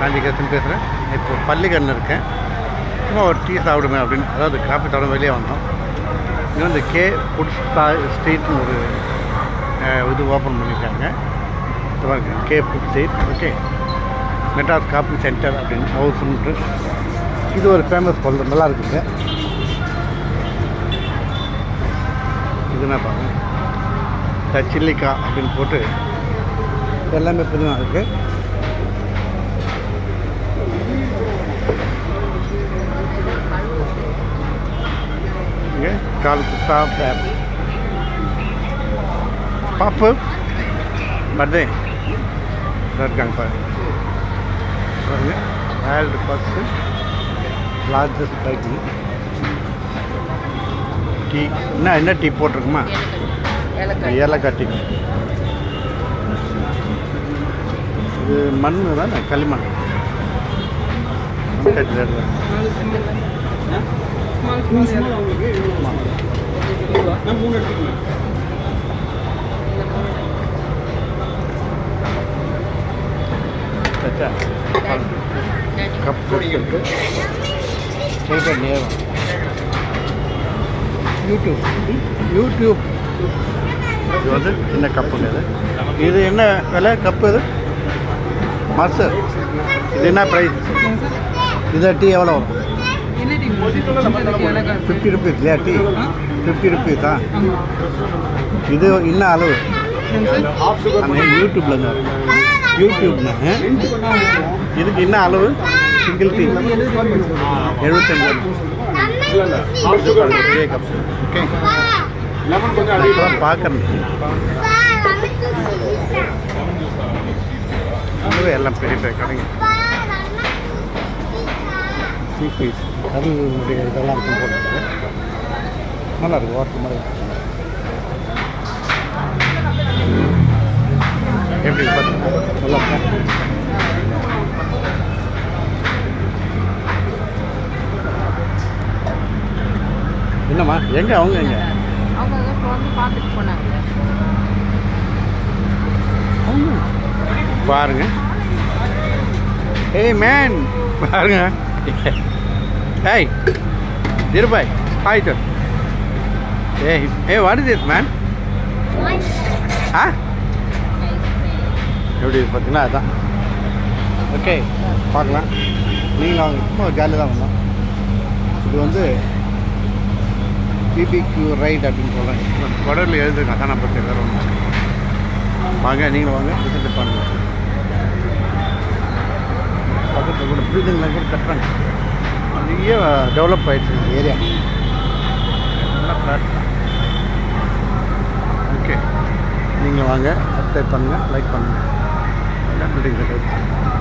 காஞ்சிகேசன் பேசுகிறேன். இப்போ பள்ளிக்கரண் இருக்கேன். சும்மா ஒரு டீ சாப்பிடுமே அப்படின்னு அதாவது காஃபி சாப்பிட வெளியே வந்தோம். இங்கே வந்து கே ஃபுட் ஸ்டா ஸ்ட்ரீட்னு ஒரு இது ஓப்பன் பண்ணியிருக்காங்க. K food street okay. Madras coffee centre அப்படின்னு ஹவுஸ்ன்ட்டு இது ஒரு ஃபேமஸ் பொருள் நல்லா இருக்குங்க. இது என்ன பாருங்க? சில்லிக்கா அப்படின்னு போட்டு எல்லாமே புதுமாக இருக்குது இங்கே கால் குத்தா பேர் பாப்பு பர்த்டே இருக்காங்க பாரு பாருங்க world first largest bike tea என்ன என்ன டீ போட்டிருக்குமா? ஏலக்காய் டீ இது மண் தான்? களிமண். கட்டி கப் இருக்கு ஸ்ட்ரைட்டாக நேரம் யூடியூப் யூடியூப் இது வந்து சின்ன கப்புங்க இது இது என்ன விலை கப்பு இது? மாஸ்டர் இது என்ன ப்ரைஸ் இது டீ எவ்வளோ வரும்? ஃபிஃப்டி ருபீஸ் இல்லையா டீ ஃபிஃப்டி ருபீஸா இது என்ன அளவு? அந்த யூடியூப்ல யூடியூப்னா இதுக்கு என்ன அளவு? சிங்கிள் டீ எழுபத்தஞ்சு. பெரிய ஓகே இப்போதான் எல்லாம் பெரிய பெரிய கடைங்க. டீ பீஸ் அருளுடைய இதெல்லாம் இருக்கும் நல்லா இருக்கும் வாட்டர் மாதிரி எப்படி நல்லா இருக்கும் என்னம்மா எங்கே அவங்க எங்கே? அவங்க தான் இப்போ வந்து பார்த்துட்டு போனாங்க. பாருங்க. ஏய் மேன் பாருங்க. ஏய் திருபாய் ஹாய் சார் ஏய் ஏ வாட் இஸ் திஸ் மேன் ஆ எப்படி பார்த்தீங்கன்னா அதுதான் ஓகே பார்க்கலாம். நீங்களும் வாங்க. சும்மா ஜாலியாக தான் வந்தோம் இது வந்து பிபிக்யூ ரைட் அப்படின்னு சொல்கிறேன் தொடரில் எழுதுங்க அதான் நான் பற்றி வேறு ஒன்று வாங்க நீங்களும் வாங்க. விசிட் பண்ணுங்க பக்கத்தில் கூட பில்டிங்லாம் கூட கட்டுறாங்க. நிறைய டெவலப் ஆகிடுச்சு இந்த ஏரியா நல்லா ஃப்ளாட் ஓகே நீங்கள் வாங்க சப்ஸ்கிரைப் பண்ணுங்கள் லைக் பண்ணுங்கள் எல்லாம் பில்டிங் கட்டு